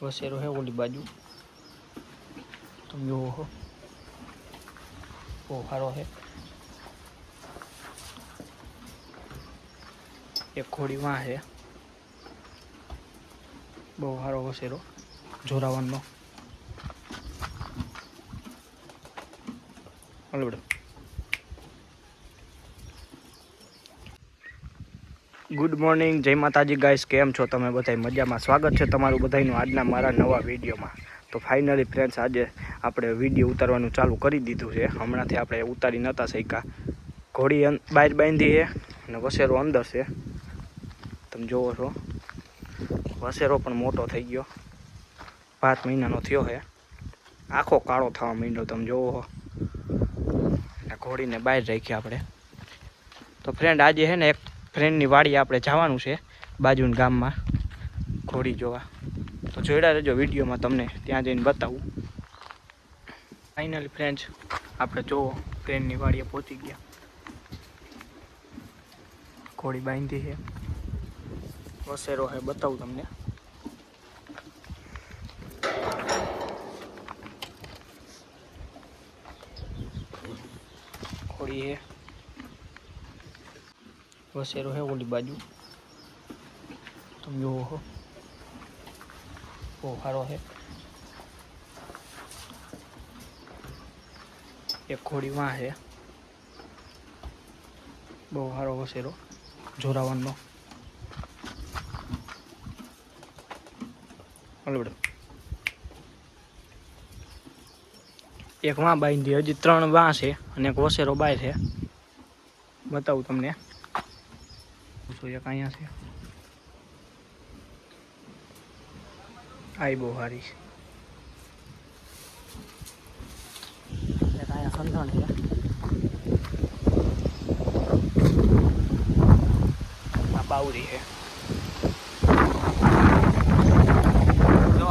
વસેરો હે ઓલી બાજુ તમે હો બહુ સારો છે એક ખોડી વાં છે બહુ સારો વસેરો જોરાવરનો હાલો બેટા ગુડ મોર્નિંગ જય માતાજી. ગાઈસ કેમ છો તમે બધા મજામાં? સ્વાગત છે તમારું બધાનું આજના મારા નવા વિડીયોમાં. તો ફાઇનલી ફ્રેન્ડ્સ આજે આપણે વીડિયો ઉતારવાનું ચાલુ કરી દીધું છે. હમણાંથી આપણે ઉતારી નહોતા શક્યા. ઘોડી બહાર બાંધી છે અને વસેરો અંદર છે. તમે જોવો છો. વસેરો પણ મોટો થઈ ગયો. પાંચ મહિનાનો થયો છે. આખો કાળો થવા માંડ્યો, તમે અને ઘોડીને બહાર રાખી આપણે. તો ફ્રેન્ડ આજે છે ને એક ફ્રેન્ડની વાડી આપણે જવાનું છે, બાજુના ગામમાં, ઘોડી જોવા. તો જોડ્યા રહેજો વિડીયોમાં તમને, ત્યાં જઈને બતાવું. ફાઇનલી ફ્રેન્ડ્સ આપણે જોવો ટ્રેનની વાડીએ પહોંચી ગયા. ઘોડી બાંધી છે. વસેરો હે બતાવું તમને. ઘોડી છે. વસેરો છે ઓલી બાજુ તમે જોવો હો બહુ સારો છે એક ઘોડી વાં છે બહુ સારો વસેરો જોરાવરનો હાલો બેટા એક વાં બાંધી હજી ત્રણ વાં છે અને એક વસેરો બાય છે બતાવું તમને તો એક અહીંયા છે? આઈ બહુ સારી છે. એક અહીંયા સંધાણ છે આ બાવરી છે. જો.